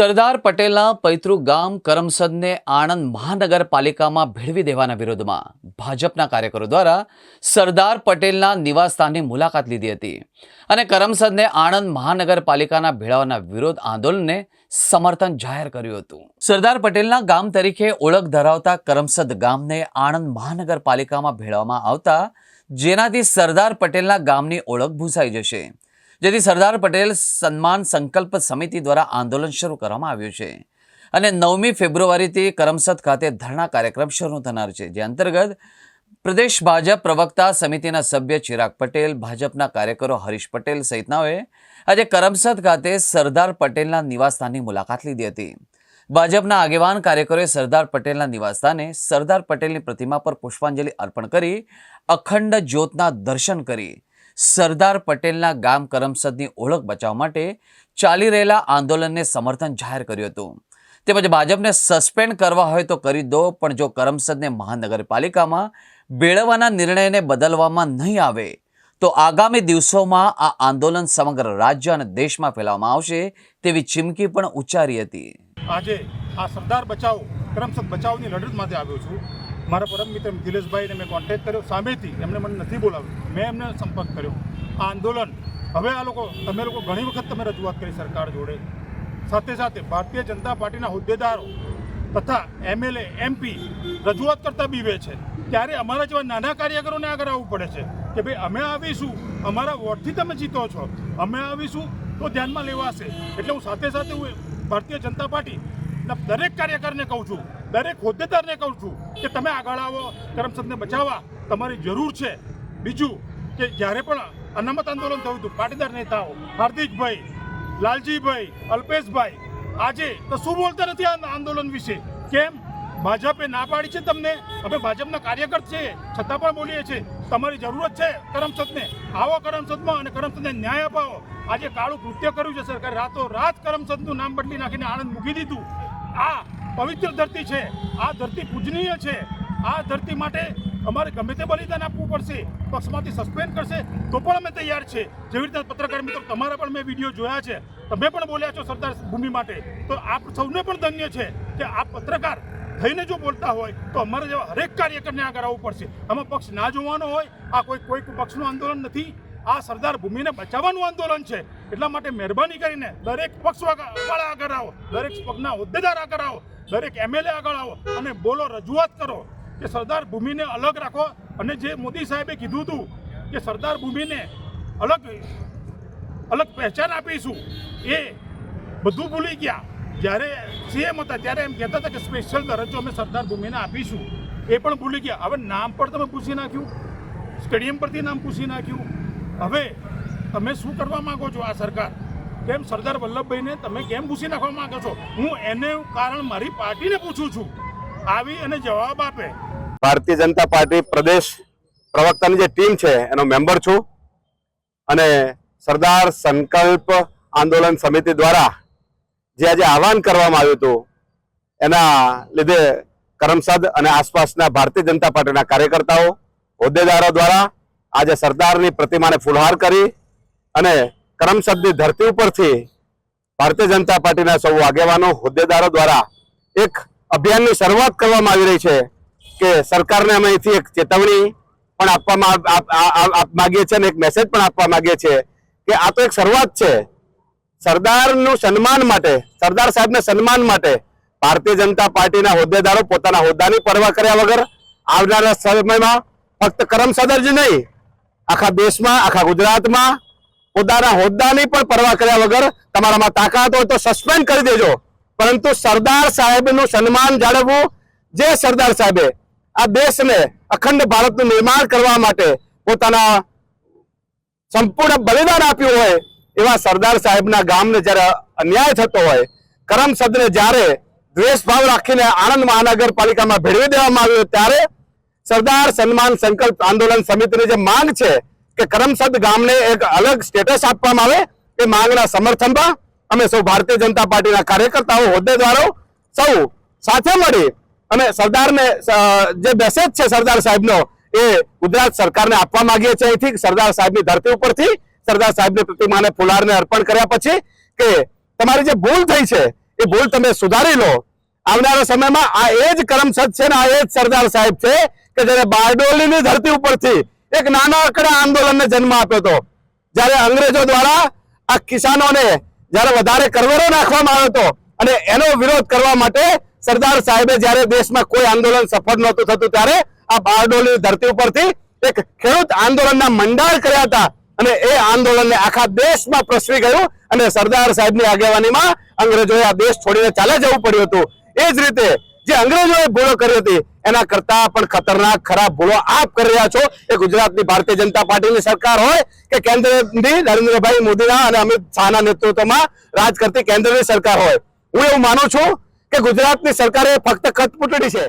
સરદાર પટેલના પૈતૃક ગામ કરમસદને આણંદ મહાનગરપાલિકામાં ભેળવી દેવાના વિરોધમાં ભાજપના કાર્યકરો દ્વારા સરદાર પટેલના નિવાસસ્થાનની મુલાકાત લીધી હતી અને કરમસદને આણંદ મહાનગરપાલિકાના ભેળવવાના વિરોધ આંદોલનને સમર્થન જાહેર કર્યું હતું. સરદાર પટેલના ગામ તરીકે ઓળખ ધરાવતા કરમસદ ગામને આણંદ મહાનગરપાલિકામાં ભેળવવામાં આવતા જેનાથી સરદાર પટેલના ગામની ઓળખ ભૂસાઈ જશે. જેથી સરદાર પટેલ સન્માન સંકલ્પ સમિતિ દ્વારા આંદોલન શરૂ કરવામાં આવ્યું છે. અને નવમી ફેબ્રુઆરીથી કરમસદ ખાતે ધરણા કાર્યક્રમ શરૂ થનાર છે, જે અંતર્ગત પ્રદેશ ભાજપ પ્રવક્તા સમિતિના સભ્ય ચિરાગ પટેલ, ભાજપના કાર્યકરો હરીશ પટેલ સહિતનાઓએ આજે કરમસદ ખાતે સરદાર પટેલના નિવાસસ્થાનની મુલાકાત લીધી હતી. ભાજપના આગેવાન કાર્યકરોએ સરદાર પટેલના નિવાસસ્થાને સરદાર પટેલની પ્રતિમા પર પુષ્પાંજલિ અર્પણ કરી અખંડ જ્યોતના દર્શન કરી સરદાર પટેલના ગામ કરમસદની ઓળખ બચાવવા માટે ચાલી રહેલા આંદોલનને સમર્થન જાહેર કર્યું હતું. તેમજ ભાજપને સસ્પેન્ડ કરવા હોય તો કરી દો, પણ જો કરમસદને મહાનગરપાલિકામાં બેળવાના નિર્ણયને બદલવામાં નહીં આવે, તો આગામી દિવસોમાં આ આંદોલન સમગ્ર રાજ્ય અને દેશમાં ફેલાવવામાં આવશે તેવી ચીમકી પણ ઉચ્ચારી હતી. આજે આ સરદાર બચાવ, કરમસદ બચાવની લડત માટે આવ્યો છું. મારા પરમ મિત્ર નિલેશભાઈને મેં કોન્ટેક્ટ કર્યો. સામેથી એમને મને નથી બોલાવ્યું. મેં એમને સંપર્ક કર્યો. આ આંદોલન, હવે આ લોકો તમે લોકો ઘણી વખત તમે રજૂઆત કરી સરકાર જોડે. સાથે સાથે ભારતીય જનતા પાર્ટીના હોદ્દેદારો તથા એમએલએ, એમપી રજૂઆત કરતા બીવે છે. ત્યારે અમારા જેવા નાના કાર્યકરોને આગળ આવવું પડે છે કે ભાઈ, અમે આવીશું, અમારા વોટથી તમે જીતો છો. અમે આવીશું તો ધ્યાનમાં લેવાશે. એટલે હું સાથે સાથે હું ભારતીય જનતા પાર્ટી દરેક કાર્યકરને કહું છું દરેક હોદ્દેદારને કહું છું કે તમે આગળ આવો, કરમસદને બચાવવા તમારી જરૂર છે. બીજું કે જ્યારે પણ અનામત આંદોલન થયું હતું, પાટીદાર નેતાઓ, હાર્દિકભાઈ, લાલજીભાઈ, અલ્પેશભાઈ, આજે તો શું બોલતા નથી આ આંદોલન વિશે? કેમ? ભાજપે ના પાડી છે તમને? અમે ભાજપના કાર્યકર છે છતાં પણ બોલીએ છીએ. તમારી જરૂરત છે કરમસદને. આવો કરમસદમાં અને કરમસદને ન્યાય અપાવો. આજે કાળું કૃત્ય કર્યું છે સરકારે. રાતો રાત કરમસદનું નામ બદલી નાખીને આણંદ મૂકી દીધું. આ પવિત્ર ધરતી છે. આ ધરતી પૂજનીય છે. આ ધરતી માટે અમારે ગમે તે બલિદાન આપવું પડશે, પક્ષમાંથી સસ્પેન્ડ કરશે, તો પણ અમે તૈયાર છે. જેવી રીતે પત્રકાર મિત્રો, તમારા પણ મેં વીડિયો જોયા છે. તમે પણ બોલ્યા છો સરદાર ભૂમિ માટે. તો આપ સૌને પણ ધન્ય છે કે આ પત્રકાર થઈને જો બોલતા હોય, તો અમારે જેવા હરેક કાર્યકરને આગળ આવવું પડશે. આમાં પક્ષ ના જોવાનો હોય, આ કોઈ કોઈ પક્ષનું આંદોલન નથી. આ સરદાર ભૂમિને બચાવવાનું આંદોલન છે. એટલા માટે મહેરબાની કરીને દરેક પક્ષ વાળા આગળ આવો. દરેક પગના હોદ્દેદાર આગળ આવો. દરેક એમએલએ આગળ આવો. અને બોલો, રજૂઆત કરો કે સરદાર ભૂમિને અલગ રાખો. અને જે મોદી સાહેબે કીધું હતું કે સરદાર ભૂમિને અલગ અલગ પહેચાન આપીશું, એ બધું ભૂલી ગયા. જ્યારે સીએમ હતા, ત્યારે એમ કહેતા હતા કે સ્પેશિયલ દરજ્જો અમે સરદાર ભૂમિને આપીશું. એ પણ ભૂલી ગયા. હવે નામ પણ તમે પૂછી નાખ્યું. સ્ટેડિયમ પરથી નામ પૂછી નાખ્યું. હવે તમે શું કરવા માગો છો આ સરકાર? કેમ સરદાર વલ્લભભાઈને તમે કેમ પૂછી નાખવા માંગો છો? હું એને કારણ મારી પાર્ટીને પૂછું છું. આવી અને જવાબ આપે. ભારતીય જનતા પાર્ટી પ્રદેશ પ્રવક્તાની જે ટીમ છે, એનો મેમ્બર છું. અને સરદાર સંકલ્પ આંદોલન સમિતિ દ્વારા જે આજે આહવાન કરવામાં આવ્યું હતું, એના લીધે કરમસદ અને આસપાસના ભારતીય જનતા પાર્ટીના કાર્યકર્તાઓ, હોદ્દેદારો દ્વારા આજે સરદારની પ્રતિમાને ફુલહાર કરી અને કરમસદની ધરતી ઉપરથી ભારતીય જનતા પાર્ટીના સૌ આગેવાનો, હોદ્દેદારો દ્વારા એક અભિયાનની શરૂઆત કરવામાં આવી રહી છે કે સરકારને અમે અહીંથી એક ચેતવણી પણ આપવામાં આપ- આપ- આપ- આપ માગીએ છીએ અને એક મેસેજ પણ આપવા માંગીએ છીએ કે આ તો એક શરૂઆત છે. સરદારનું સન્માન માટે, સરદાર સાહેબના સન્માન માટે ભારતીય જનતા પાર્ટીના હોદ્દેદારો પોતાના હોદ્દાની પરવા કર્યા વગર આવનારા સમયમાં ફક્ત કરમસદ જ નહીં, આખા દેશમાં, આખા ગુજરાતમાં પોતાના હોદ્દાની પણ પરવા કર્યા વગર તમારામાં તાકાત હોય તો સસ્પેન્ડ કરી દેજો. પરંતુ સરદાર સાહેબનું સન્માન જાળવવું જે સરદાર સાહેબે આ દેશને અખંડ ભારતનું નિર્માણ કરવા માટે પોતાના સંપૂર્ણ બલિદાન આપ્યું હોય એવા સરદાર સાહેબના ગામને જ્યારે અન્યાય થતો હોય, કરમસદને જ્યારે દ્વેષભાવ રાખીને આણંદ મહાનગરપાલિકામાં ભેળવી દેવામાં આવ્યો ત્યારે સરદાર સન્માન સંકલ્પ આંદોલન સમિતિની જે માંગ છે કે કરમસદ ગામને એક અલગ સ્ટેટસ આપવામાં આવે એ માંગના સમર્થનમાં અમે સૌ ભારતીય જનતા પાર્ટીના કાર્યકર્તાઓ, હોદ્દેદારો સૌ સાથે મળી અને સરદારને જે મેસેજ છે સરદાર સાહેબનો એ ગુજરાત સરકારને આપવા માંગીએ છીએ અહીંથી સરદાર સાહેબની ધરતી ઉપરથી સરદાર સાહેબની પ્રતિમાને ફુલારને અર્પણ કર્યા પછી કે તમારી જે ભૂલ થઈ છે, એ ભૂલ તમે સુધારી લો. આવનારા સમયમાં આ એ જ કરમસદ છે ને આ એ જ સરદાર સાહેબ છે કે જેને બારડોલીની ધરતી ઉપરથી એક નાનકડા આંદોલનને જન્મ આપ્યો હતો. જ્યારે અંગ્રેજો દ્વારા આ કિસાનોને જ્યારે વધારે કરવેરો નાખવામાં આવ્યો હતો અને એનો વિરોધ કરવા માટે સરદાર સાહેબે જ્યારે દેશમાં કોઈ આંદોલન સફળ નહોતું થતું ત્યારે આ બારડોલી ધરતી ઉપરથી એક ખેડૂત આંદોલનના મંડાણ કર્યા હતા અને એ આંદોલનને આખા દેશમાં પ્રસરી ગયું અને સરદાર સાહેબની આગેવાનીમાં અંગ્રેજોએ આ દેશ છોડીને ચાલે જવું પડ્યું હતું. એ જ રીતે જે અંગ્રેજોએ ભૂલો કરી હતી, એના કરતા પણ ખતરનાક ખરાબ ભૂલો આપ કરી રહ્યા છો. એ ગુજરાતની ભારતીય જનતા પાર્ટીની સરકાર હોય કે કેન્દ્રની નરેન્દ્રભાઈ મોદીના અને અમિત શાહના નેતૃત્વમાં રાજ કરતી કેન્દ્રની સરકાર હોય. હું એવું માનું છું કે ગુજરાતની સરકારે ફક્ત કટપુટડી છે.